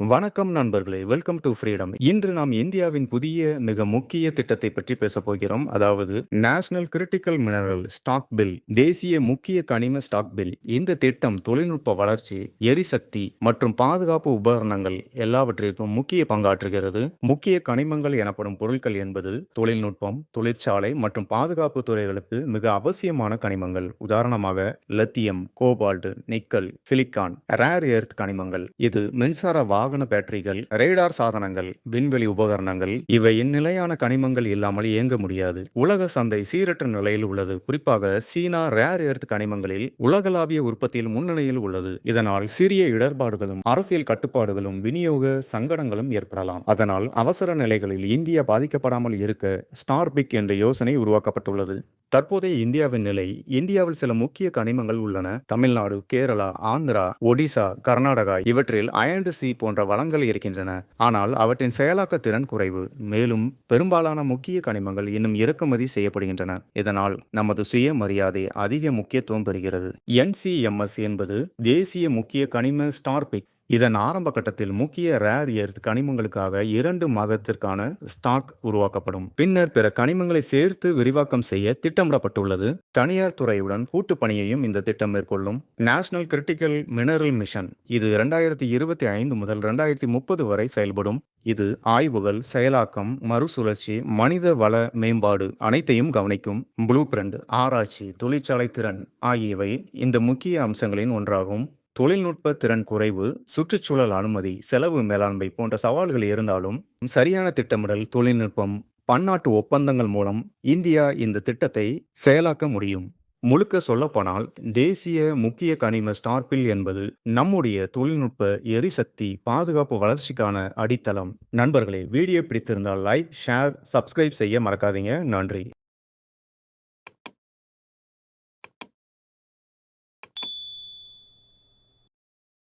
வணக்கம் நண்பர்களே welcome to freedom இன்று நாம் இந்தியாவின் புதிய மிக முக்கிய திட்டத்தை பற்றி பேச போகிறோம். அதாவது national critical mineral stock bill தேசிய முக்கிய கனிம ஸ்டாக் பில் இந்த திட்டம் தொழில்நுட்ப வளர்ச்சி எரிசக்தி மற்றும் பாதுகாப்பு உபகரணங்கள் எல்லாவற்றிற்கும் முக்கிய பங்காற்றுகிறது. முக்கிய கனிமங்கள் எனப்படும் பொருட்கள் என்பது தொழில்நுட்பம் தொழிற்சாலை மற்றும் பாதுகாப்பு துறைகளுக்கு மிக அவசியமான கனிமங்கள். உதாரணமாக lithium cobalt nickel silicon rare earth கனிமங்கள். இது மின்சார வாகன பேட்டரிகள் ரேடார் சாதனங்கள் விண்வெளி உபகரணங்கள் இவை நிலையான கனிமங்கள் இல்லாமல் இயங்க முடியாது. உலக சந்தை சீரற்ற நிலையில் உள்ளது. குறிப்பாக சீனா ரேர் எர்த் கனிமங்களில் உலகளாவிய உற்பத்தியில் முன்னணியில் உள்ளது. இதனால் சிறிய இடர்பாடுகளும் அரசியல் கட்டுப்பாடுகளும் விநியோக சங்கடங்களும் ஏற்படலாம். அதனால் அவசர நிலைகளில் இந்தியா பாதிக்கப்படாமல் இருக்க ஸ்டார்பிக் என்ற யோசனை உருவாக்கப்பட்டுள்ளது. தற்போதைய இந்தியாவின் நிலை இந்தியாவில் சில முக்கிய கனிமங்கள் உள்ளன. தமிழ்நாடு கேரளா ஆந்திரா ஒடிசா கர்நாடகா இவற்றில் அயன்டு சி போன்ற வளங்கள் இருக்கின்றன. ஆனால் அவற்றின் செயலாக்க திறன் குறைவு. மேலும் பெரும்பாலான முக்கிய கனிமங்கள் இன்னும் இறக்குமதி செய்யப்படுகின்றன. இதனால் நமது சுயமரியாதை அதிக முக்கியத்துவம் பெறுகிறது. என்சிஎம்எஸ் என்பது தேசிய முக்கிய கனிம ஸ்டார்பிக் இதன் ஆரம்ப கட்டத்தில் முக்கிய ரேர் எர்த் கனிமங்களுக்காக இரண்டு மாதத்திற்கான ஸ்டாக் உருவாக்கப்படும். பின்னர் பிற கனிமங்களை சேர்த்து விரிவாக்கம் செய்ய திட்டமிடப்பட்டுள்ளது. தனியார் துறையுடன் கூட்டு பணியையும் இந்த திட்டம் மேற்கொள்ளும். நேஷனல் கிரிட்டிக்கல் மினரல் மிஷன் இது இரண்டாயிரத்தி இருபத்தி ஐந்து முதல் இரண்டாயிரத்தி முப்பது வரை செயல்படும். இது ஆய்வுகள் செயலாக்கம் மறுசுழற்சி மனித வள மேம்பாடு அனைத்தையும் கவனிக்கும். ப்ளூ பிரிண்ட் ஆராய்ச்சி தொழிற்சாலை திறன் ஆகியவை இந்த முக்கிய அம்சங்களின் ஒன்றாகும். தொழில்நுட்ப திறன் குறைவு சுற்றுச்சூழல் அனுமதி செலவு மேலாண்மை போன்ற சவால்கள் இருந்தாலும் சரியான திட்டமிடல் தொழில்நுட்பம் பன்னாட்டு ஒப்பந்தங்கள் மூலம் இந்தியா இந்த திட்டத்தை செயலாக்க முடியும். முழுக்க சொல்லப்போனால் தேசிய முக்கிய கனிம ஸ்டார்பில் என்பது நம்முடைய தொழில்நுட்ப எரிசக்தி பாதுகாப்பு வளர்ச்சிக்கான அடித்தளம். நண்பர்களே வீடியோ பிடித்திருந்தால் லைக் ஷேர் சப்ஸ்கிரைப் செய்ய மறக்காதீங்க. நன்றி.